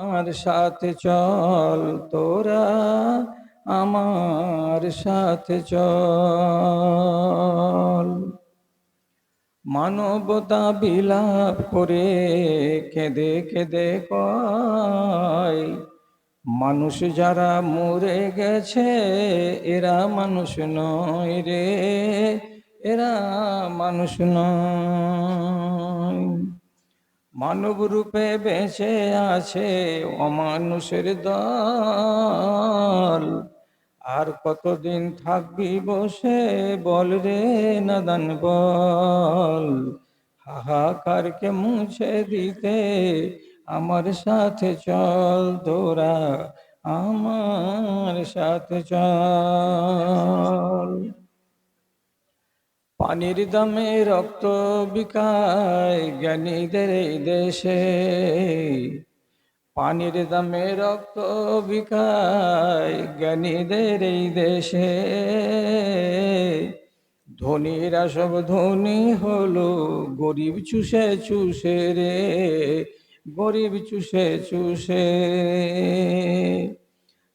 আমার সাথে চল, তোরা আমার সাথে চল। মানবতা বিলাপ করে কেঁদে কেঁদে কয়, মানুষ যারা মরে গেছে, এরা মানুষ নয় রে, এরা মানুষ নয়। মানব রূপে বেঁচে আছে অমানুষের দল। আর কতদিন থাকবি বসে বল রে নাদান বল। হাহাকারকে মুছে দিতে আমার সাথে চল তোরা, আমার সাথে চল। পানির দামে রক্ত বিকায় জ্ঞানীদের এই দেশে। পানির দামে রক্ত বিকায় জ্ঞানীদের এই দেশে। ধনীরা সব ধনী হলো, গরিব চুষে চুষে রে, গরিব চুষে চুষে।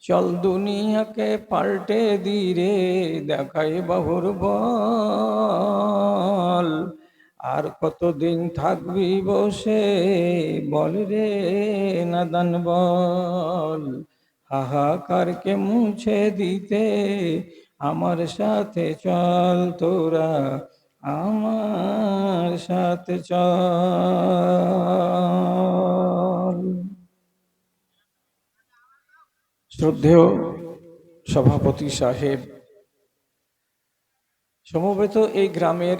চল দুনিয়াকে পাল্টে দিরে দেখাই বাহুর বল। আর কতদিন থাকবি বসে বল রে, নাদান বল। হাহাকারকে মুছে দিতে আমার সাথে চল তোরা, আমার সাথে চল। শ্রদ্ধেয় সভাপতি সাহেব, সমবেত এই গ্রামের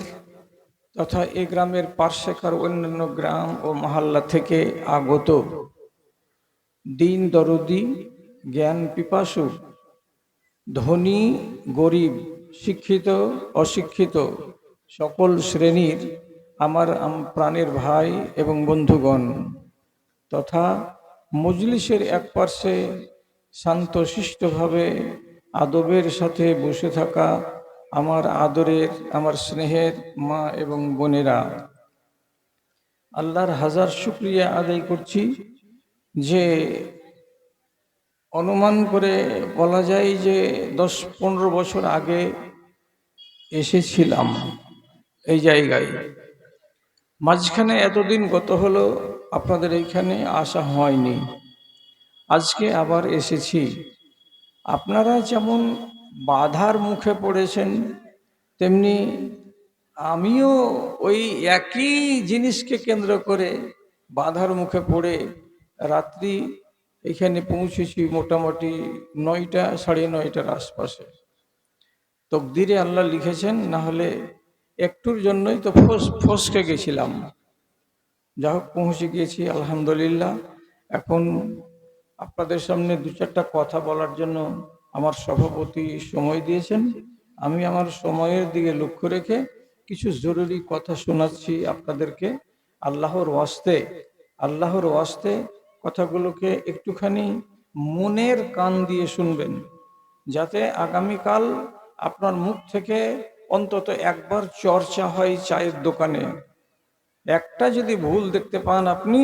তথা এই গ্রামের পার্শ্বেকার অন্যান্য গ্রাম ও মহাল্লা থেকে আগত দিন দরদি, জ্ঞান পিপাসু, ধনী, গরিব, শিক্ষিত, অশিক্ষিত সকল শ্রেণির আমার প্রাণের ভাই এবং বন্ধুগণ তথা মজলিসের এক পার্শ্বে শান্তশিষ্টভাবে আদবের সাথে বসে থাকা আমার আদরের, আমার স্নেহের মা এবং বোনেরা। আল্লাহর হাজার শুক্রিয়া আদায় করছি যে অনুমান করে বলা যায় যে দশ পনেরো বছর আগে এসেছিলাম এই জায়গায়। মাঝখানে এতদিন গত হলো, আপনাদের এইখানে আসা হয়নি। আজকে আবার এসেছি। আপনারা যেমন বাধার মুখে পড়েছেন, তেমনি আমিও ওই একই জিনিসকে কেন্দ্র করে বাধার মুখে পড়ে রাত্রি এখানে পৌঁছেছি মোটামুটি নয়টা, সাড়ে নয়টার আশপাশে। তকদিরে আল্লাহ লিখেছেন, না হলে একটুর জন্যই তো ফস, ফসকে গেছিলাম। যা হোক পৌঁছে গিয়েছি, আলহামদুলিল্লাহ। এখন আপনাদের সামনে দু চারটা কথা বলার জন্য আমার সভাপতি সময় দিয়েছেন। আমি আমার সময়ের দিকে লক্ষ্য রেখে কিছু জরুরি কথা শোনাচ্ছি আপনাদেরকে। আল্লাহর ওয়াস্তে আল্লাহর ওয়াস্তে কথাগুলোকে একটুখানি মনের কান দিয়ে শুনবেন, যাতে আগামীকাল আপনার মুখ থেকে অন্তত একবার চর্চা হয় চায়ের দোকানে। একটা যদি ভুল দেখতে পান আপনি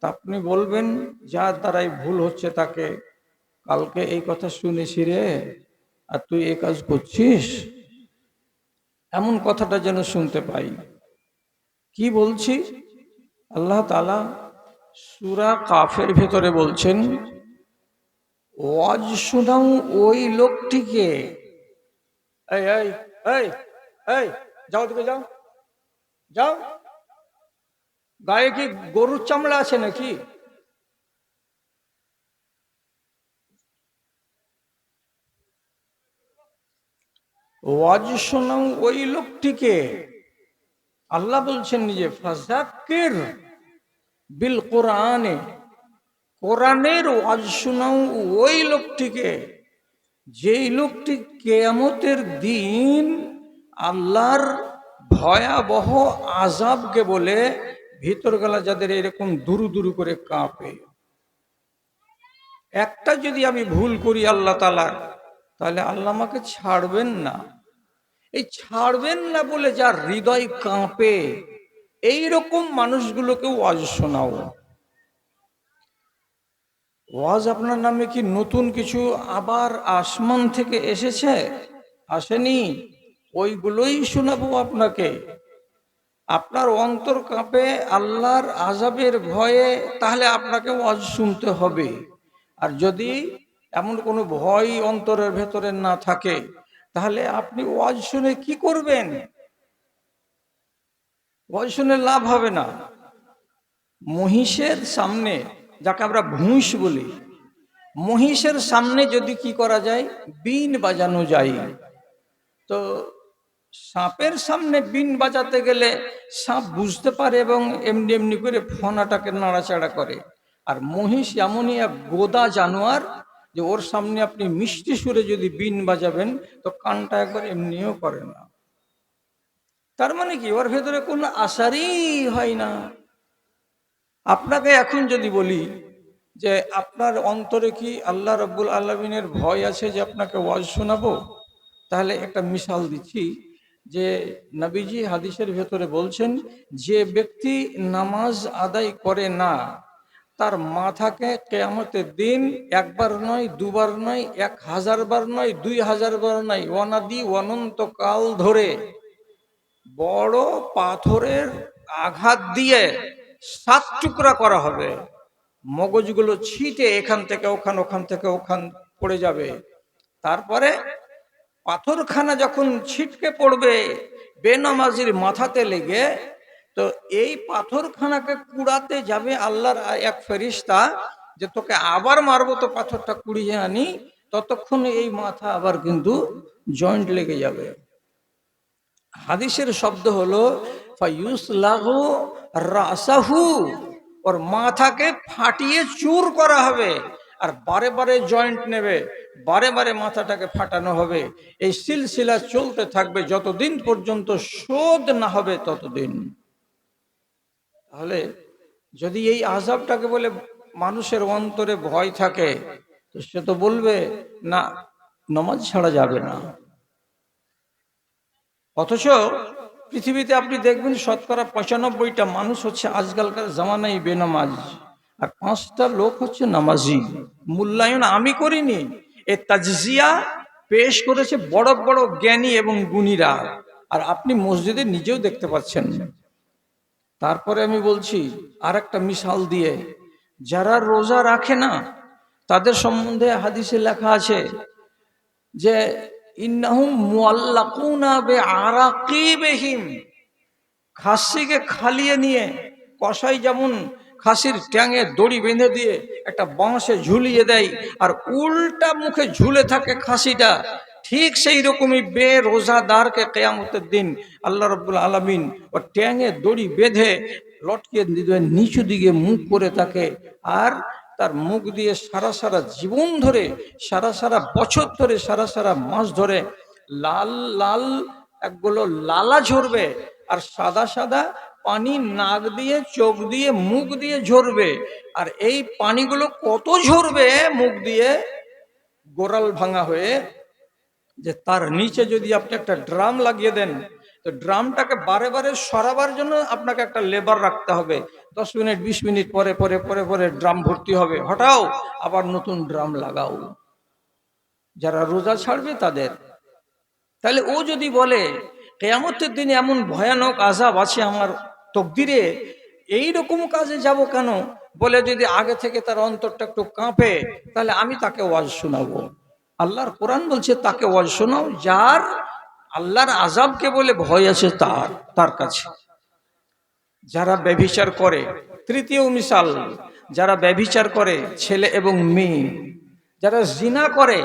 তা আপনি বলবেন যার দ্বারাই ভুল হচ্ছে তাকে কালকে এই কথা শুনেছি রে আর তুই এই কাজ করছিস? এমন কথাটা যেন শুনতে পাই। কি বলছি? আল্লাহ তালা সুরা কাফের ভেতরে বলছেন, ওয়াজ শোনাও ওই লোকটিকে। এই এই এই এই, যাও দিকে যাও যাও। গায়ে কি গরুর চামড়া আছে নাকি? ওয়াজ শোনাও ওই লোকটিকে। আল্লাহ বলছেন নিজে ফাজাক্কির বিল কোরআনে, কোরআনের ওয়াজ শোনাও ওই লোকটিকে। যেই লোকটি কেয়ামতের দিন আল্লাহর ভয়াবহ আজাবকে বলে ভিতর গলা যাদের এরকম দুরু দুরু করে কাঁপে। একটা যদি আমি ভুল করি আল্লাহ তালার তাহলে আল্লাহ আমাকে ছাড়বেন না। এই ছাড়বেন না বলে যার হৃদয় কাঁপে এই রকম মানুষগুলোকেও আজ শোনাও। ওয়াজ আপনার নামে কি নতুন কিছু আবার আসমান থেকে এসেছে? আসেনি? ওইগুলোই শোনাবো আপনাকে। আপনার অন্তর কাঁপে, আল্লাহর আজাবের ভয়ে, তাহলে আপনাকে ওয়াজ শুনতে হবে। আর যদি এমন কোনো ভয় অন্তরের ভেতরে না থাকে, তাহলে আপনি ওয়াজ শুনে কি করবেন? ওয়াজ শুনে লাভ হবে না। মহিষের সামনে, যাকে আমরা ভুঁস বলি, মহিষের সামনে যদি কি করা যায়? বিন বাজানো যায়। তো সাপের সামনে বিন বাজাতে গেলে সাপ বুঝতে পারে এবং এমনি এমনি করে ফোনাটাকে নাড়াচাড়া করে। আর মহিষ এমনই এক গোদা জানোয়ার যে ওর সামনে আপনি মিষ্টি সুরে যদি বিন বাজাবেন তো কানটা একবার এমনিও করে না। তার মানে কি? ওর ভেতরে কোনো আশারই হয় না। আপনাকে এখন যদি বলি যে আপনার অন্তরে কি আল্লাহ রব্বুল আলমিনের ভয় আছে যে আপনাকে ওয়াজ শোনাবো? তাহলে একটা মিশাল দিচ্ছি। যে নবীজি হাদিসের ভেতরে বলছেন, যে ব্যক্তি নামাজ আদায় করে না, তার মাথাকে কেয়ামতের দিন একবার নয়, দুবার নয়, এক হাজার বার নয়, দুই হাজার বার নয়, অনাদি অনন্তকাল ধরে বড় পাথরের আঘাত দিয়ে সাত টুকরা করা হবে। মগজগুলো ছিটে এখান থেকে, ওখান ওখান থেকে, ওখান পড়ে যাবে। তারপরে পাথরখানা যখন ছিটকে পড়বে, বেনামাজির মাথাতে লেগে, তো এই পাথরখানাকে কুড়াতে যাবে আল্লাহর এক ফেরিস্তা যে তোকে আবার মারবো তো পাথরটা কুড়িয়ে আনি। ততক্ষণ এই মাথা আবার কিন্তু জয়েন্ট লেগে যাবে। হাদিসের শব্দ হলো রাসাহু ওর মাথাকে ফাটিয়ে চুর করা হবে, আর বারে বারে জয়েন্ট নেবে। বারে বারে মাথাটাকে ফাটানো হবে। এই সিলসিলা চলতে থাকবে, যতদিন পর্যন্ত শোধ না হবে ততদিন। তাহলে যদি এই আজাবটাকে বলে মানুষের অন্তরে ভয় থাকে, তো সে তো বলবে, না, নমাজ ছাড়া যাবে না। অথচ পৃথিবীতে আপনি দেখবেন শতকরা পঁচানব্বইটা মানুষ হচ্ছে আজকালকার জামানায় বেনামাজ, আর পাঁচটা লোক হচ্ছে নামাজি। মূল্যায়ন আমি করিনি। এ তাজিয়া পেশ করেছে বড় বড় জ্ঞানী এবং গুণীরা। আর আপনি মসজিদে নিজেও দেখতে পাচ্ছেন। তারপরে আমি বলছি আর একটা মিশাল দিয়ে, যারা রোজা রাখে না, তাদের সম্বন্ধে হাদিসে লেখা আছে যে, ইন্নাহুম খাসিকে খালিয়ে নিয়ে, কসাই যেমন খাসির ট্যাঙে দড়ি বেঁধে দিয়ে একটা বাঁশে ঝুলিয়ে দেয় আর উল্টা মুখে ঝুলে থাকে খাসিটা। ঠিক সেই রকমই বে রোজাদারকে কেয়ামতের দিন আল্লাহ রব্বুল আলমিন ও ট্যাঙে দড়ি বেঁধে লটকে দিবে নিচু দিকে মুখ করে থাকে আর তার মুখ দিয়ে সারা সারা জীবন ধরে, সারা সারা বছর ধরে, সারা সারা মাস ধরে লাল লাল একগুলো লালা ঝরবে আর সাদা সাদা পানি নাক দিয়ে, চোখ দিয়ে, মুখ দিয়ে ঝরবে। আর এই পানিগুলো কত ঝরবে মুখ দিয়ে? গোড়াল ভাঙা হয়ে যে তার নিচে যদি আপনি একটা ড্রাম লাগিয়ে দেন, তো ড্রামটাকে বারে বারে সরাবার জন্য আপনাকে একটা লেবার রাখতে হবে। দশ মিনিট, বিশ মিনিট পরে পরে পরে পরে ড্রাম ভর্তি হবে। হটাও, আবার নতুন ড্রাম লাগাও। যারা রোজা ছাড়বে তাদের। তাহলে ও যদি বলে, কেয়ামতের দিনে এমন ভয়ানক আজাব আছে আমার তকদিরে এই রকম কাজে যাব কেন? বলে যদি আগে থেকে তার অন্তরটা একটু কাঁপে, তাহলে আমি তাকে ওয়াজ শোনাবো। আল্লাহর কোরআন বলছে, তাকে ওয়াজ শোনাও, যার আল্লাহর আজাবকে বলে ভয় আছে তার তার কাছে। যারা ব্যভিচার করে, তৃতীয় মিশাল, যারা ব্যভিচার করে, ছেলে এবং মেয়ে, যারা জিনা করে,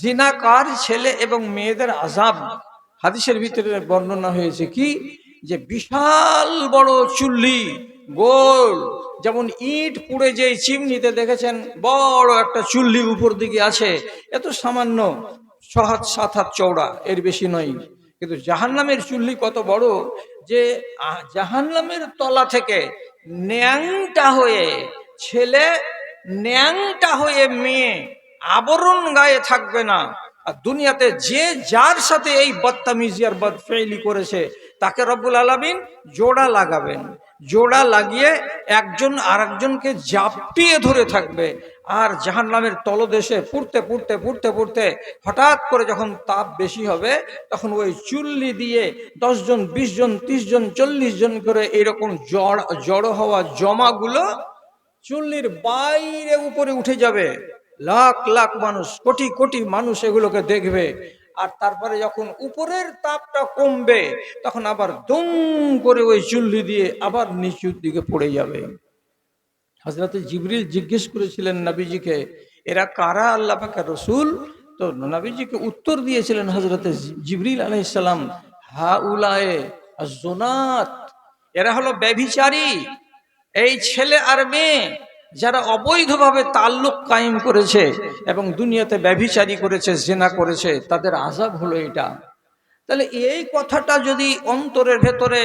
জিনাকার ছেলে এবং মেয়েদের আজাব হাদিসের ভিতরে বর্ণনা হয়েছে কি? যে বিশাল বড় চুল্লি, গোল, যেমন ইট পুড়ে যে চিমনিতে দেখেছেন, বড় একটা চুল্লি উপর দিকে আছে। এত সামান্য ছ হাত সাত হাত চওড়া, এর বেশি নয়। কিন্তু জাহান্নামের চুল্লি কত বড় যে জাহান্নামের তলা থেকে ন্যাংটা হয়ে, ছেলে ন্যাংটা হয়ে মেয়ে আবরণ গায়ে থাকবে না। আর দুনিয়াতে যে যার সাথে এই বদতামিজি আর বদফেলি করেছে তাকে রব্বুল আলমিন জোড়া লাগাবেন। জোড়া লাগিয়ে একজন আরেকজনকে জাপটিয়ে ধরে থাকবে। আর জাহান নামের তলদেশে পুড়তে পুড়তে পুড়তে পুড়তে হঠাৎ করে যখন তাপ বেশি হবে, তখন ওই চুল্লি দিয়ে দশজন বিশ জন ত্রিশ জন চল্লিশ জন করে এরকম জড়, জড়ো হওয়া জমাগুলো চুল্লির বাইরে উপরে উঠে যাবে। লাখ লাখ মানুষ, কোটি কোটি মানুষ এগুলোকে দেখবে। আর তারপরে যখন উপরের তাপটা কমবে, তখন আবার দুম করে ওই চুল্লি দিয়ে আবার নিচুর দিকে পড়ে যাবে। হজরত জিবরিল জিজ্ঞেস করেছিলেন নবীজিকে, এরা কারা আল্লাহ রসুল? তো নবীজিকে উত্তর দিয়েছিলেন হজরত জিবরিল আলাইসাল্লাম হা উলায়ে জোনাত এরা হলো ব্যভিচারী, এই ছেলে আর মেয়ে যারা অবৈধভাবে তাল্লুক কায়েম করেছে এবং দুনিয়াতে ব্যভিচারী করেছে, জেনা করেছে, তাদের আজাব হলো এটা। তাহলে এই কথাটা যদি অন্তরের ভেতরে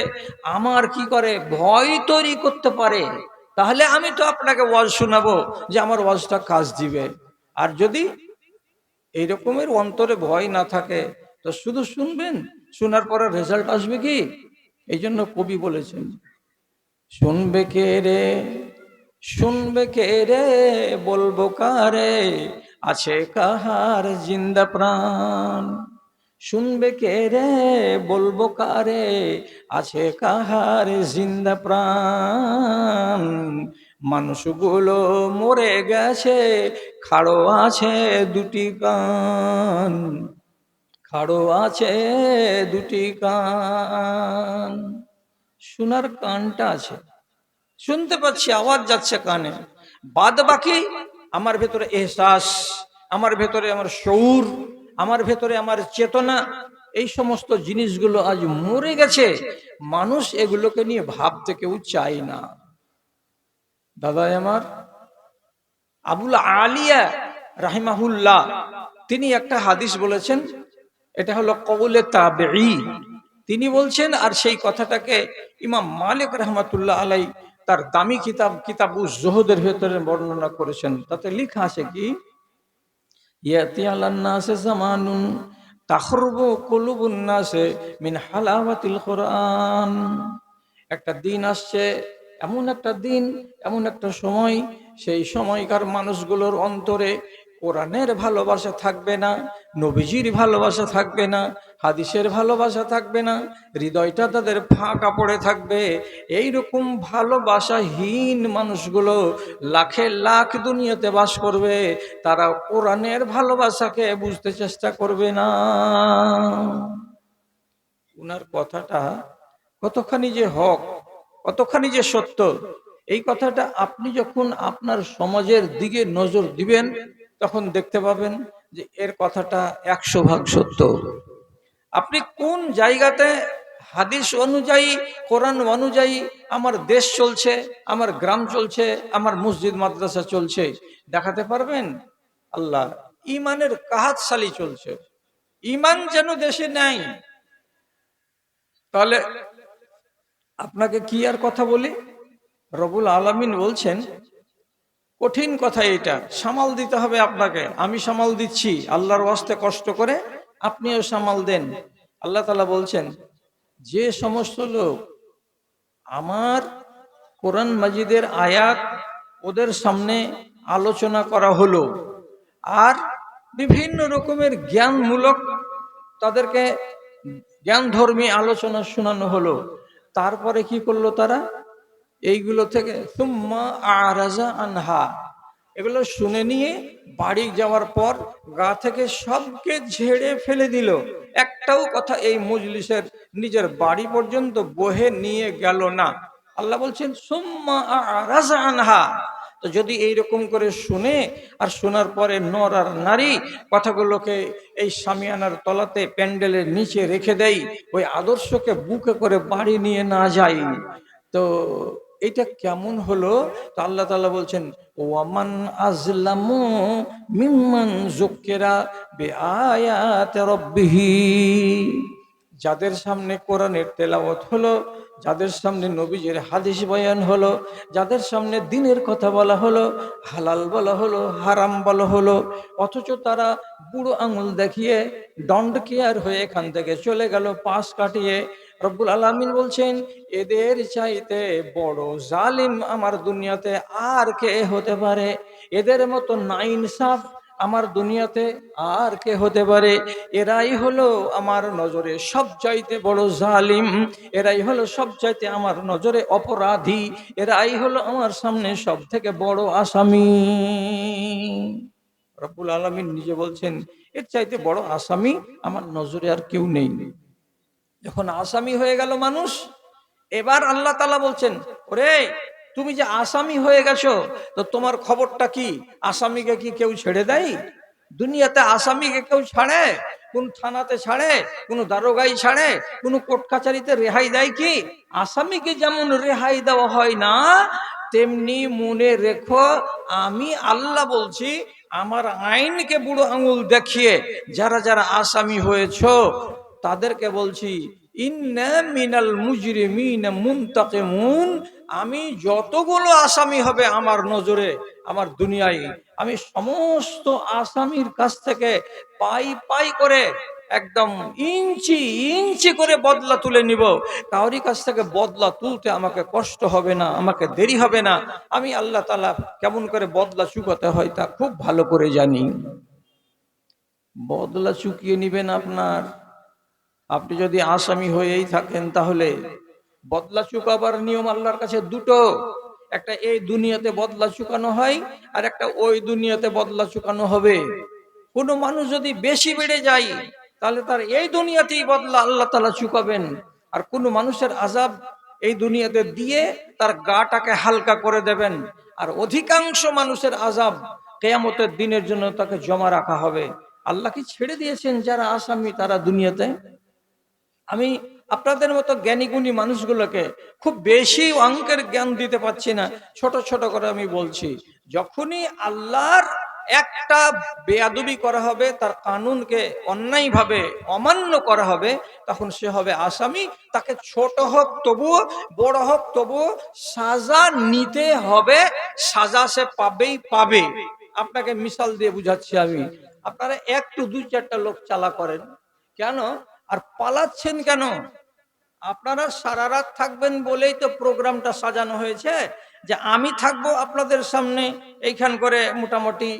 আমার কি করে ভয় তৈরি করতে পারে, তাহলে আমি তো আপনাকে ওয়াজ শোনাবো যে আমার ওয়াজটা কাজ দিবে। আর যদি এই রকমের অন্তরে ভয় না থাকে, তো শুধু শুনবেন, শোনার পরে রেজাল্ট আসবে কি? এই জন্য কবি বলেছেন, শুনবে কে রে? শুনবে কে রে? বলব কারে? আছে কাহার জিন্দা প্রাণ। শুনবে কে রে? বলব কারে? আছে কাহার জিন্দা প্রাণ। মানুষগুলো মরে গেছে, খাড়ো আছে দুটি কান। খাড়ো আছে দুটি কান। শোনার কানটা আছে। শুনতে পাচ্ছি, আওয়াজ যাচ্ছে কানে। বাদ বাকি আমার ভেতরে এহসাস, আমার ভেতরে আমার শৌর, আমার ভেতরে আমার চেতনা, এই সমস্ত জিনিসগুলো আজ মরে গেছে। মানুষ এগুলোকে নিয়ে ভাবতে কেউ চাই না। দাদা আমার, আবুল আলিয়া রাহিমাহুল্লাহ, তিনি একটা হাদিস বলেছেন, এটা হলো কৌলে তাবেঈ। তিনি বলছেন, আর সেই কথাটাকে ইমাম মালিক রহমাতুল্লাহ আলাই তার দামি কিতাব কিতাব জোহদের ভেতরে বর্ণনা করেছেন। তাতে লিখা আছে কি? ইয়াতি আলান্নাসে জামানুন তাখরুবু কুলুবুন নাসে মিন হালাওয়াতিল কোরআন। একটা দিন আসছে, এমন একটা দিন, এমন একটা সময়, সেই সময়কার মানুষগুলোর অন্তরে কোরআনের ভালোবাসা থাকবে না, নবীজির ভালোবাসা থাকবে না, হাদিসের ভালোবাসা থাকবে না, হৃদয়টা তাদের ফাঁকা পড়ে থাকবে। এই রকম ভালোবাসাহীন মানুষগুলো লাখে লাখ দুনিয়াতে বাস করবে, তারা কোরআনের ভালোবাসাকে বুঝতে চেষ্টা করবে না। উনার কথাটা কতখানি যে হক, কতখানি যে সত্য, এই কথাটা আপনি যখন আপনার সমাজের দিকে নজর দিবেন তখন দেখতে পাবেন যে এর কথাটা একশো ভাগ সত্য। আপনি কোন জায়গাতে হাদিস অনুযায়ী, কোরআন অনুযায়ী আমার দেশ চলছে, আমার গ্রাম চলছে, আমার মসজিদ, মাদ্রাসা চলছে, দেখাতে পারবেন? আল্লাহ ইমানের কাহাতশালী চলছে। ইমান যেন দেশে নাই তাহলে আপনাকে কি আর কথা বলি? রবুল আলমিন বলছেন কঠিন কথা এটা সামাল দিতে হবে আপনাকে। আমি সামাল দিচ্ছি। আল্লাহর ওয়াস্তে কষ্ট করে আপনিও সামাল দেন। আল্লাহ তালা বলছেন, যে সমস্ত লোক আমার কোরআন মাজিদের আয়াত ওদের সামনে আলোচনা করা হলো আর বিভিন্ন রকমের জ্ঞানমূলক তাদেরকে জ্ঞান ধর্মী আলোচনা শোনানো হলো, তারপরে কি করল তারা? এইগুলো থেকে সুম্মা আরাজা আনহা। এগুলো শুনে নিয়ে বাড়ি যাওয়ার পর গা থেকে সবকে ঝেড়ে ফেলে দিল। একটাও কথা এই মজলিসের নিজের বাড়ি পর্যন্ত বহে নিয়ে গেল না। আল্লাহ বলছেন, সুম্মা আরাজা আনহা। তো যদি এই রকম করে শুনে আর শোনার পরে নর আর নারী কথাগুলোকে এই সামিয়ানার তলাতে প্যান্ডেলের নিচে রেখে দেয়, ওই আদর্শকে বুকে করে বাড়ি নিয়ে না যায়। তো এটা কেমন হলো? তো আল্লাহ তালা বলছেন, ওয়ামান আজলামু মিম্মান জুকেরা বে আয়াত রব্বিহি। যাদের সামনে কোরআনের তেলাওয়াত হলো, যাদের সামনে নবীজের হাদিস বয়ান হলো, যাদের সামনে দিনের কথা বলা হলো, হালাল বলা হলো, হারাম বলা হলো, অথচ তারা বুড়ো আঙুল দেখিয়ে, দণ্ড কেয়ার হয়ে এখান থেকে চলে গেল, পাশ কাটিয়ে রব্বুল আলামিন বলছেন, এদের চাইতে বড় জালিম আমার দুনিয়াতে আর কে হতে পারে? এদের মতো নাইনসাফ আমার দুনিয়াতে আর কে হতে পারে? এরাই হলো আমার নজরে সব চাইতে বড় জালিম, এরাই হলো সব চাইতে আমার নজরে অপরাধী, এরাই হলো আমার সামনে সব থেকে বড় আসামি। রব্বুল আলমিন নিজে বলছেন, এর চাইতে বড় আসামি আমার নজরে আর কেউ নেই নেই। যখন আসামি হয়ে গেল মানুষ, এবার আল্লাহ তালা বলছেন, ওরে, তুমি যে আসামি হয়ে গেছো, তো তোমার খবরটা কি? আসামিকে কি কেউ ছেড়ে দেয়? দুনিয়াতে আসামিকে কেউ ছাড়ে? কোন থানাতে ছাড়ে? কোন দারোগাই ছাড়ে? কোন কোর্ট কাছারিতে রেহাই দেয় কি? আসামিকে যেমন রেহাই দেওয়া হয় না, তেমনি মনে রেখো, আমি আল্লাহ বলছি, আমার আইনকে বুড়ো আঙুল দেখিয়ে যারা যারা আসামি হয়েছ তাদেরকে বলছি আমি যতগুলো আসামি হবে আমার নজরে, আমার দুনিয়ায়, আমি সমস্ত আসামির কাছ থেকে পাই পাই করে একদম ইঞ্চি ইঞ্চি করে বদলা তুলে নিব। কাউরি কাছ থেকে বদলা তুলতে আমাকে কষ্ট হবে না, আমাকে দেরি হবে না। আমি আল্লাহ তালা কেমন করে বদলা চুকাতে হয় তা খুব ভালো করে জানি। বদলা চুকিয়ে নিবেন আপনার। আপনি যদি আসামি হয়েই থাকেন তাহলে বদলা চুকাবার নিয়ম আল্লাহর কাছে দুটো। একটা এই দুনিয়াতে বদলা চুকানো হয় আর একটা ওই দুনিয়াতে বদলা চুকানো হবে। কোনো মানুষ যদি বেশি বেড়ে যায়, তাহলে তার এই দুনিয়াতেই বদলা আল্লাহ তালা চুকাবেন। আর কোনো মানুষের আজাব এই দুনিয়াতে দিয়ে তার গাটাকে হালকা করে দেবেন। আর অধিকাংশ মানুষের আজাব কেয়ামতের দিনের জন্য তাকে জমা রাখা হবে। আল্লাহ কি ছেড়ে দিয়েছেন যারা আসামি তারা দুনিয়াতে? আমি আপনাদের মতো জ্ঞানীগুণী মানুষগুলোকে খুব বেশি অঙ্কের জ্ঞান দিতে পারছি না। ছোট ছোট করে আমি বলছি, যখনই আল্লাহর একটা বেয়াদবি করা হবে, তার কানুনকে অন্যায়ভাবে অমান্য করা হবে, তখন সে হবে আসামি। তাকে ছোট হোক তবুও, বড় হোক তবুও, সাজা নিতে হবে। সাজা সে পাবেই পাবে। আপনাকে মিশাল দিয়ে বুঝাচ্ছি আমি। আপনারা একটু দুই চারটা লোক চালা করেন। কেন? আর পালাচ্ছেন কেন? আপনারা সারা রাত থাকবেন বলেই তো প্রোগ্রামটা সাজানো হয়েছে যে আমি থাকব আপনাদের সামনে এইখান করে মোটামুটি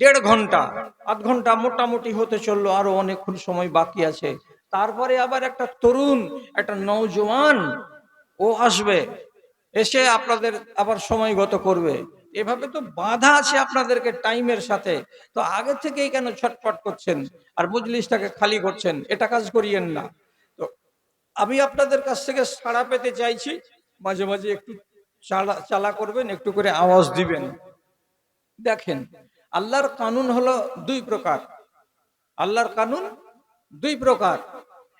দেড় ঘণ্টা, আধ ঘণ্টা মোটামুটি হতে চলল, আরও অনেকক্ষণ সময় বাকি আছে। তারপরে আবার একটা তরুণ, একটা নৌজওয়ান ও আসবে, এসে আপনাদের আবার সময় গত করবে। এভাবে তো বাধা আছে আপনাদেরকে টাইমের সাথে। তো আগে থেকেই কেন ছটপট করছেন? আর মজলিসটাকে খালি করছেন? এটা কাজ করিয়েন না। তো আমি আপনাদের কাছ থেকে সাড়া পেতে চাইছি, মাঝে মাঝে একটু চালা চালা করবেন, একটু করে আওয়াজ দিবেন। দেখেন, আল্লাহর কানুন হলো দুই প্রকার। আল্লাহর কানুন দুই প্রকার।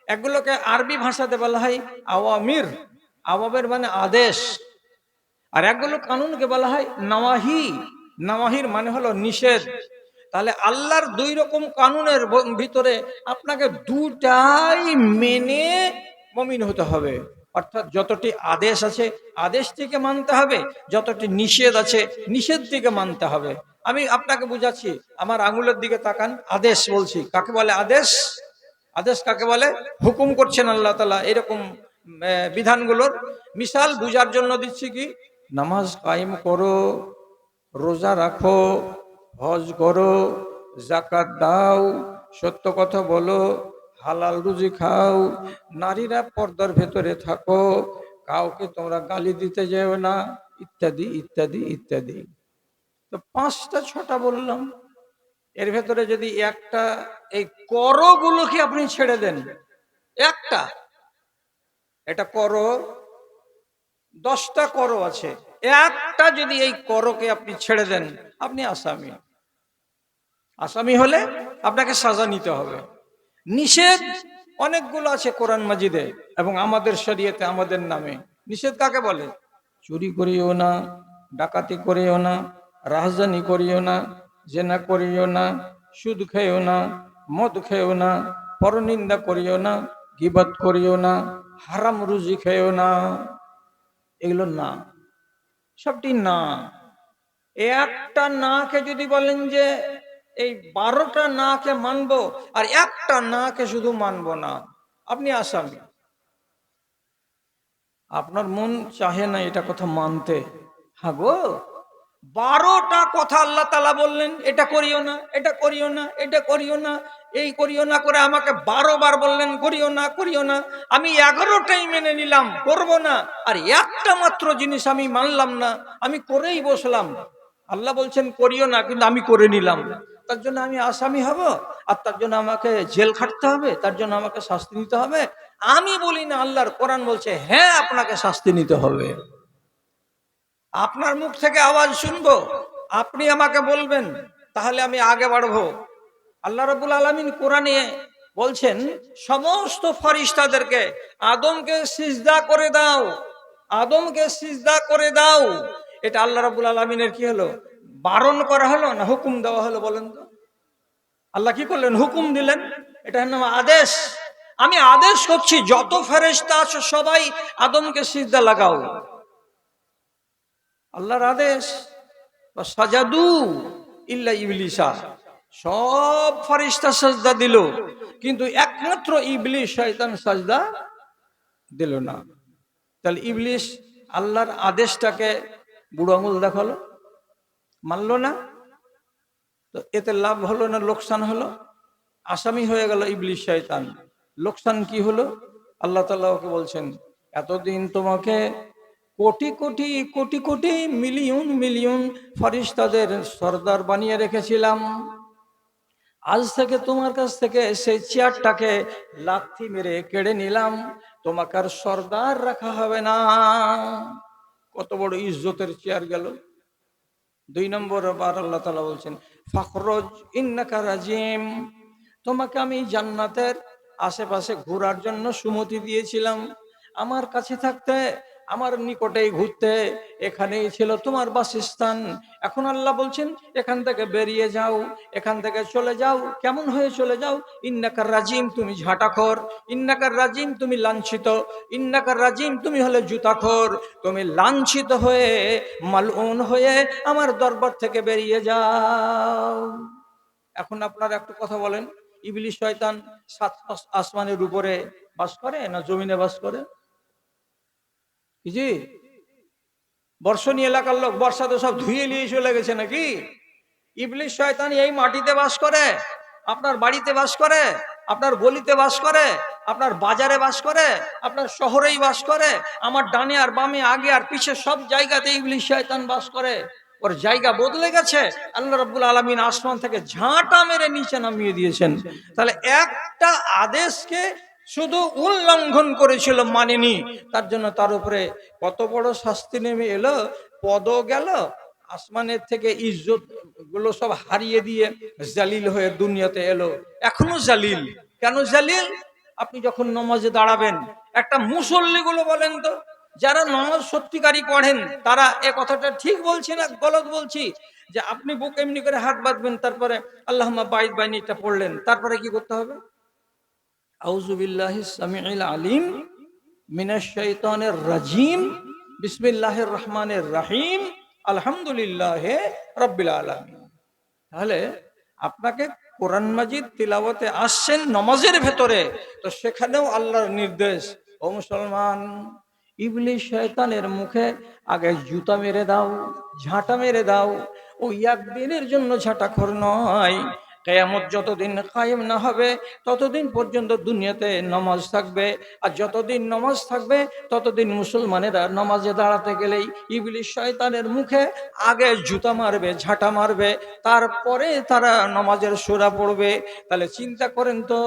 এগুলোকে আরবি ভাষাতে বলা হয় আওয়ামির। আওয়ামের মানে আদেশ। আর একগুলো কানুনকে বলা হয় নওয়াহি। নওয়াহির মানে হলো নিষেধ। তাহলে আল্লাহর দুই রকম কানুনের ভিতরে আপনাকে দুটাই মেনে মমিন হতে হবে। অর্থাৎ যতটি আদেশ আছে আদেশ থেকে মানতে হবে, যতটি নিষেধ আছে নিষেধ থেকে মানতে হবে। আমি আপনাকে বুঝাচ্ছি, আমার আঙুলের দিকে তাকান, আদেশ বলছি। কাকে বলে আদেশ? আদেশ কাকে বলে? হুকুম করছেন আল্লাহ তালা এরকম বিধানগুলোর। মিশাল বুঝার জন্য দিচ্ছি কি? নামাজ কায়েম করো, রোজা রাখো, হজ করো জাকাত দাও, সত্য কথা বলো, হালাল রুজি খাও, নারীরা পর্দার ভেতরে থাকো, কাউকে তোমরা গালি দিতে যেও না, ইত্যাদি ইত্যাদি ইত্যাদি। তো পাঁচটা, ছটা বললাম। এর ভেতরে যদি একটা, এই করগুলোকে আপনি ছেড়ে দেন, একটা, এটা করো দশটা কর আছে। একটা যদি এই করকে আপনি ছেড়ে দেন, আপনি আসামি। আসামি হলে আপনাকে সাজা নিতে হবে। নিষেধ অনেকগুলো আছে কোরআন মাজিদে এবং আমাদের শরীয়তে, আমাদের নামে। নিষেধ কাকে বলে? চুরি করিও না, ডাকাতি করিও না রাজধানী করিও না, জেনা করিও না, সুদ খেয়েও না, মদ খেয়েও না, পরনিন্দা করিও না, গিবাত করিও না, হারাম রুজি খেয়েও না। এগুলো না। সবটি না। একটা নাকে যদি বলেন যে এই বারোটা নাকে মানবো, আর একটা নাকে শুধু মানবো না, আপনি আসামি। আপনার মন চাহে না এটা কথা মানতে। হ্যাঁ গো বারোটা কথা আল্লাহ তালা বললেন, এটা করিও না, এটা করিও না, এটা করিও না, এই করিও না করে আমাকে বারো বার বললেন, করিও না করিও না, আমি এগারোটাই মেনে নিলাম, করব না, আর একটা মাত্র জিনিস আমি মানলাম না, আমি করেই বসলাম। আল্লাহ বলছেন, করিও না, কিন্তু আমি করে নিলাম। তার জন্য আমি আসামি হব, আর তার জন্য আমাকে জেল খাটতে হবে, তার জন্য আমাকে শাস্তি নিতে হবে। আমি বলি না, আল্লাহর কোরআন বলছে হ্যাঁ আপনাকে শাস্তি নিতে হবে। আপনার মুখ থেকে আওয়াজ শুনব? আপনি আমাকে বলবেন, তাহলে আমি আগে বাড়বো। আল্লাহ রবুল আলমিন কোরআনে বলছেন, সমস্ত ফরিস্তাদেরকে আদমকে সিজদা করে দাও, আদমকে সিজদা করে দাও। এটা আল্লাহ রবুল আলমিনের কি হলো? বারণ করা হলো না হুকুম দেওয়া হলো বলেন তো? আল্লাহ কি করলেন? হুকুম দিলেন। এটা নাম আদেশ। আমি আদেশ করছি, যত ফেরেস্তা আছো সবাই আদমকে সিজদা লাগাও। আল্লাহর আদেশ, বা সাজাদু ইল্লা ইবলিসা। সব ফরিস্তা সাজদা দিল, কিন্তু একমাত্র ইবলিশ শয়তান সাজদা দিল না। তাহলে ইবলিশ আল্লাহর আদেশটাকে বুড়ো আঙুল দেখাল, মানলো না? তো এতে লাভ হলো না লোকসান হলো? আসামি হয়ে গেল ইবলিশ শয়তান। লোকসান কি হলো? আল্লাহ তাআলা ওকে বলছেন, এতদিন তোমাকে কোটি কোটি কোটি কোটি, মিলিয়ন মিলিয়ন ফরিস্তাদের সর্দার বানিয়ে রেখেছিলাম। আজ থেকে তোমার কাছ থেকে সেই চেয়ারটাকে লাথি মেরে কেড়ে নিলাম। তোমাকে আর সর্দার রাখা হবে না। কত বড় ইজ্জতের চেয়ার গেল। দুই নম্বর বার আল্লাহ তালা বলছেন, ফখরজ ইন্নাকা রাজিম। তোমাকে আমি জান্নাতের আশেপাশে ঘোরার জন্য সুমতি দিয়েছিলাম। আমার কাছে থাকতে আমার নিকটেই ঘুরতে এখানেই ছিল তোমার বাসস্থান। এখন আল্লাহ বলছেন, এখান থেকে বেরিয়ে যাও, এখান থেকে চলে যাও, কেমন হয়ে চলে যাও? ইন্নাকার রাজিম, তুমি ঝাঁটাখর। ইন্নাকার রাজিম, তুমি লাঞ্ছিত। ইন্নাকার রাজিম, তুমি হলে জুতাখর। তুমি লাঞ্ছিত হয়ে, মালউন হয়ে আমার দরবার থেকে বেরিয়ে যাও। এখন আপনারা একটু কথা বলেন। ইবলিশ শয়তান সাত আস- আসমানের উপরে বাস করে না জমিনে বাস করে? জি বর্ষণী এলাকার লোক বর্ষা তো সব ধুয়ে নিয়ে চলে গেছে নাকি? ইবলিশ শয়তান এই মাটিতে বাস করে, আপনার বাড়িতে বাস করে, আপনার গলিতে বাস করে, আপনার বাজারে বাস করে, আপনার শহরেই বাস করে, আমার ডানে আর বামে, আগে আর পিছে সব জায়গাতে ইবলিশ শয়তান বাস করে। ওর জায়গা বদলে গেছে, আল্লাহ রাব্বুল আলামিন আসমান থেকে ঝাঁটা মেরে নিচে নামিয়ে দিয়েছেন। তাহলে একটা আদেশকে শুধু উল্লঙ্ঘন করেছিল মানেনি। তার জন্য তার উপরে কত বড় শাস্তি নেমে এলো পদ গেল, আসমানের থেকে ইজ্জতগুলো সব হারিয়ে দিয়ে জালিল হয়ে দুনিয়াতে এলো। এখনও জালিল। কেন জালিল? আপনি যখন নমাজে দাঁড়াবেন, একটা মুসল্লি গুলো বলেন তো, যারা নমাজ সত্যিকারই পড়েন, তারা এ কথাটা ঠিক বলছি না, গলত বলছি? যে আপনি বুক এমনি করে হাত বাঁধবেন, তারপরে আল্লাহ বাইদ বাইনিটা পড়লেন, তারপরে কি করতে হবে? আউজুবিল্লাহ সামিউল আলিম মিনাশ শাইতানির রাজিম। বিসমিল্লাহির রহমানির রহিম। আলহামদুলিল্লাহ রব্বিল আলামিন। তাহলে আপনাকে কোরআন মাজিদ তিলাওয়াতে আসছেন নমাজের ভেতরে, তো সেখানেও আল্লাহর নির্দেশ। ও মুসলমান ইবলিশ শয়তানের মুখে আগে জুতা মেরে দাও, ঝাঁটা মেরে দাও। ও একদিনের জন্য ঝাঁটাখর নয় কেয়ামত যতদিন কায়েম না হবে, ততদিন পর্যন্ত দুনিয়াতে নমাজ থাকবে। আর যতদিন নমাজ থাকবে, ততদিন মুসলমানেরা নমাজে দাঁড়াতে গেলেই ইবলিশ শয়তানের মুখে আগে জুতা মারবে, ঝাঁটা মারবে। তারপরে তারা নমাজের সোরা পড়বে। তাহলে চিন্তা করেন তো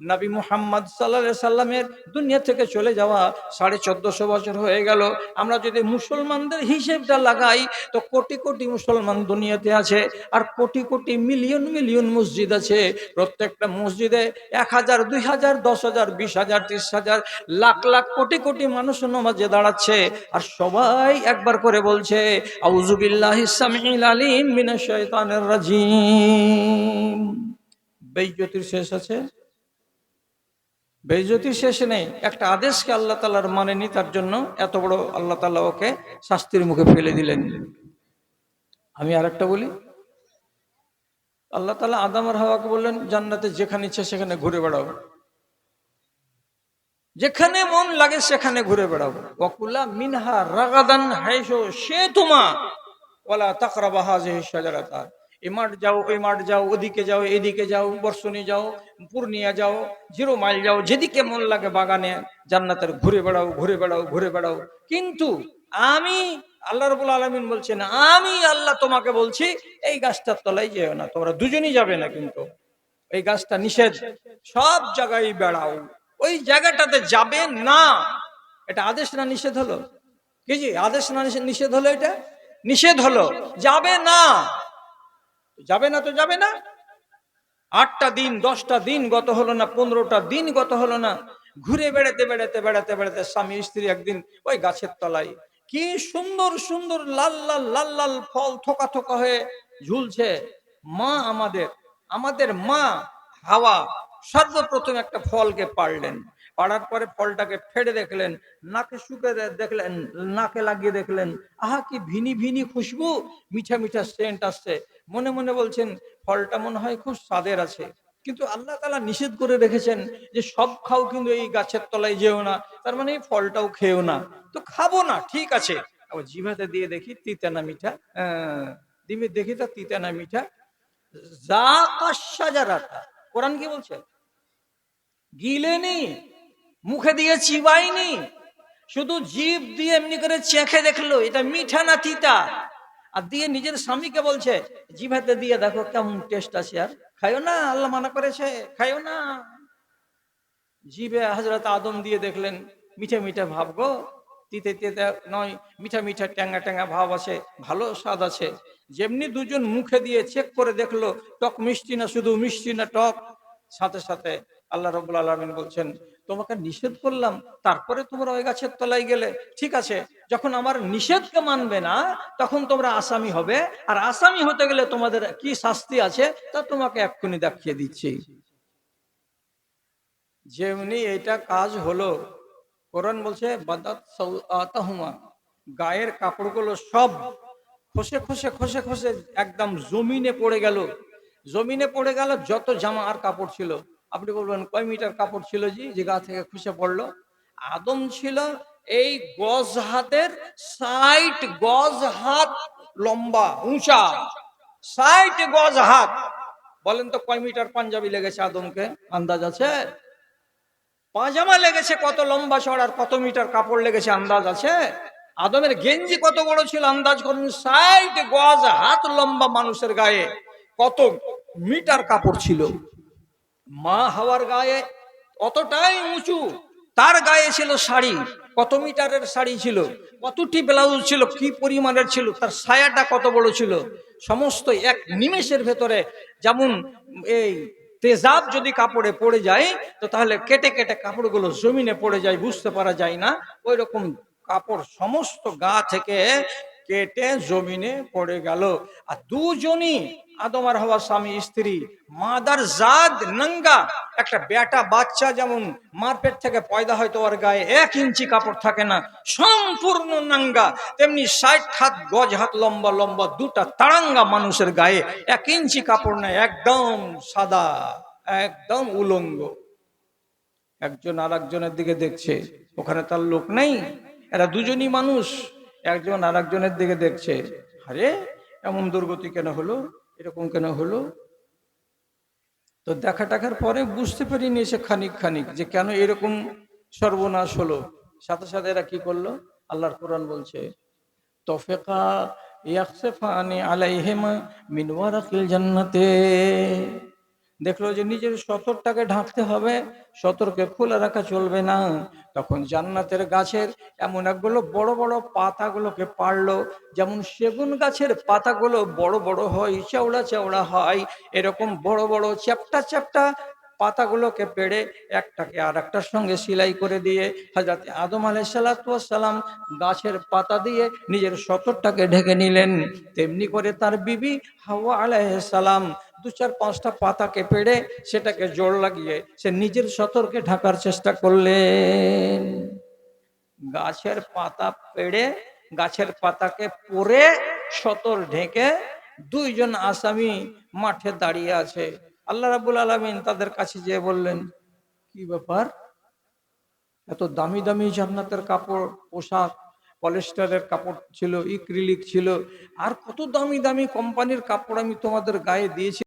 নবী মুহাম্মদ সাল্লাহ সাল্লামের দুনিয়া থেকে চলে যাওয়া সাড়ে চোদ্দশো বছর হয়ে গেল। আমরা যদি মুসলমানদের হিসেবটা লাগাই, তো কোটি কোটি মুসলমান দুনিয়াতে আছে আর কোটি কোটি মিলিয়ন মিলিয়ন মসজিদ আছে। প্রত্যেকটা মসজিদে এক হাজার, দুই হাজার, দশ হাজার, বিশ হাজার, ত্রিশ হাজার, লাখ লাখ, কোটি কোটি মানুষ নমাজে দাঁড়াচ্ছে। আর সবাই একবার করে বলছে আউজুবিল্লাহ আলিম মিনা শয়তানের রাজিম। বেজ্যোতির শেষ আছে। বেজ্যোতির শেষ নেই। একটা আদেশকে আল্লাহ তালার মানেনি, তার জন্য এত বড় আল্লাহ তালা ওকে শাস্তির মুখে ফেলে দিলেন। আমি আর একটা বলি, আল্লাহ তালা আদাম আর হাওয়াকে বললেন, জান্নাতে যেখানে ইচ্ছে সেখানে ঘুরে বেড়াবো যেখানে মন লাগে সেখানে ঘুরে বেড়াবো ওকুলা মিনহা রাগাদান হাইসো সে তোমা ওলা তাকরাবা হাজে সাজারাতা এ মাঠ যাও ওই মাঠ যাও, ওদিকে যাও, এদিকে যাও বর্ষণে যাও, পূর্ণিয়া যাও, জিরো মাইল যাও, যেদিকে মন লাগে বাগানে জান্নাতের ঘুরে বেড়াও ঘুরে বেড়াও ঘুরে বেড়াও। কিন্তু আমি আল্লাহ রবুল আলমিন বলছেন, আমি আল্লাহ তোমাকে বলছি, এই গাছটার তলায় যেও না, তোমরা দুজনই যাবে না কিন্তু। এই গাছটা নিষেধ। সব জায়গায় বেড়াও। ওই জায়গাটাতে যাবে না। এটা আদেশ না নিষেধ হলো? কি জি, আদেশ না নিষেধ- নিষেধ হলো এটা? নিষেধ হলো। যাবে না। যাবে না, তো যাবে না। আটটা দিন, দশটা দিন গত হলো না, পনেরোটা দিন গত হলো না। ঘুরে বেড়াতে বেড়াতে বেড়াতে বেড়াতে স্বামী, স্ত্রী একদিন ওই গাছের তলায় কি সুন্দর সুন্দর লাল লাল লাল লাল ফল থোকা থোকা হয়ে ঝুলছে। মা আমাদের আমাদের মা হাওয়া সর্বপ্রথম একটা ফলকে পারলেন পাড়ার পরে ফলটাকে ফেড়ে দেখলেন, নাকে শুকে দেখলেন, নাকে লাগিয়ে দেখলেন, আহা কি ভিনি ভিনি খুশবু, মিঠা মিঠা সেন্ট আসছে। মনে মনে বলছেন, ফলটা মনে হয় খুব স্বাদের আছে। কিন্তু আল্লাহ তালা নিষেধ করে রেখেছেন যে সব খাও কিন্তু এই গাছের তলায় যেও না, তার মানে এই ফলটাও খেও না। তো খাব না, ঠিক আছে। আবার জিভাতে দিয়ে দেখি তিতা না মিঠা দিবে দেখি তা তিতা না মিঠা। যা কাশাজারাতা কোরআন কি বলছে? গিলেনি মুখে দিয়ে চিবাইনি শুধু জিভ দিয়ে এমনি করে চেখে দেখল, এটা মিঠা না তিতা? আর দিয়ে নিজের স্বামীকে বলছে জিভাতে দিয়ে দেখো কেমন টেস্ট আছে আর। খাইও না, আল্লাহ মানা করেছে খাইও না। জিভে হজরত আদম দিয়ে দেখলেন, মিঠা মিঠা ভাব গো। তিতে তিতে নয়, মিঠা মিঠা ট্যাঙ্গা ট্যাঙ্গা ভাব আছে, ভালো স্বাদ আছে। যেমনি দুজন মুখে দিয়ে চেক করে দেখল, টক মিষ্টি না শুধু মিষ্টি না টক। সাথে সাথে আল্লাহ রবুল আলমিন বলছেন তোমাকে নিষেধ করলাম, তারপরে তোমরা ওই গাছের তলায় গেলে। ঠিক আছে, যখন আমার নিষেধকে মানবে না, তখন তোমরা আসামি হবে। আর আসামি হতে গেলে তোমাদের কি শাস্তি আছে, তা তোমাকে এক্ষুনি দেখিয়ে দিচ্ছি। যেমনি এটা কাজ হলো, কোরআন বলছে গায়ের কাপড়গুলো সব খসে খসে খসে খসে একদম জমিনে পড়ে গেল। জমিনে পড়ে গেল যত জামা আর কাপড় ছিল। আপনি বলবেন, কয় মিটার কাপড় ছিল জি? যে গা থেকে খুশে পড়ল। আদম ছিল এই গজ হাতের ষাট গজ হাত লম্বা, উঁচা। ষাট গজ হাত। বলেন তো কয় মিটার পাঞ্জাবি লেগেছে আদমকে? আন্দাজ আছে? পাজামা লেগেছে কত লম্বা আর কত মিটার কাপড় লেগেছে, আন্দাজ আছে? আদমের গেঞ্জি কত বড় ছিল, আন্দাজ করুন। ষাট গজ হাত লম্বা মানুষের গায়ে। কত মিটার কাপড় ছিল? মা হাওয়ার গায়ে অতটাই উঁচু, তার গায়ে ছিল শাড়ি, কত মিটারের শাড়ি ছিল, কতটি ব্লাউজ ছিল, কি পরিমাণের ছিল, তার ছায়াটা কত বড় ছিল, সমস্ত এক নিমেষের ভেতরে যেমন এই তেজাব যদি কাপড়ে পড়ে যায়, তো তাহলে কেটে কেটে কাপড়গুলো জমিনে পড়ে যায়, বুঝতে পারা যায় না। ওই রকম কাপড় সমস্ত গা থেকে কেটে জমিনে পড়ে গেল। আর দুজনই আদম আর হওয়া স্বামী স্ত্রী, মাদার জাদ নঙ্গা, একটা বেটা বাচ্চা যেমন মারপেট থেকে পয়দা হয় তোমার গায়ে এক ইঞ্চি কাপড় থাকে না, সম্পূর্ণ নাঙ্গা। তেমনি ষাট হাত গজ হাত লম্বা লম্বা দুটা তারাঙ্গা মানুষের গায়ে এক ইঞ্চি কাপড় নাই একদম সাদা, একদম উলঙ্গ। একজন আর দিকে দেখছে, ওখানে তার লোক নেই, এরা দুজনই মানুষ। একজন আর একজনের দিকে দেখছে, আরে এমন দুর্গতি কেন হলো? এরকম কেন হলো? তো দেখা টাকার পরে বুঝতে পারিনি এসে খানিক খানিক যে কেন এরকম সর্বনাশ হলো। সাথে সাথে এরা কি করল? আল্লাহর কোরআন বলছে, তফেকা ইয়াকসেফানি আলাইহিমা মিন ওয়ারাকিল জান্নাতে। দেখল যে নিজের সতরটাকে ঢাকতে হবে, সতরকে খোলা রাখা চলবে না। তখন জান্নাতের গাছের এমন একগুলো বড় বড় পাতাগুলোকে পারল যেমন সেগুন গাছের পাতাগুলো বড় বড় হয়, চওড়া চওড়া হয়। এরকম বড় বড় চ্যাপটা চ্যাপটা পাতাগুলোকে পেড়ে একটাকে আর একটার সঙ্গে সেলাই করে দিয়ে হাজরত আদম আলাই সালাম গাছের পাতা দিয়ে নিজের সতরটাকে ঢেকে নিলেন। তেমনি করে তার বিবি হাওয়া আলাই সালাম দু চার পাঁচটা পাতাকে পেড়ে সেটাকে জোর লাগিয়ে সে নিজের সতর্কে ঢাকার চেষ্টা করলেন। গাছের পাতা পেড়ে, গাছের পাতাকে পরে সতর ঢেকে দুইজন আসামি মাঠে দাঁড়িয়ে আছে। আল্লাহ রাবুল আলমিন তাদের কাছে যেয়ে বললেন, কি ব্যাপার? এত দামি দামি জান্নাতের কাপড়, পোশাক, পলিস্টারের কাপড় ছিল, ইক্রিলিক ছিল, আর কত দামি দামি কোম্পানির কাপড় আমি তোমাদের গায়ে দিয়েছি?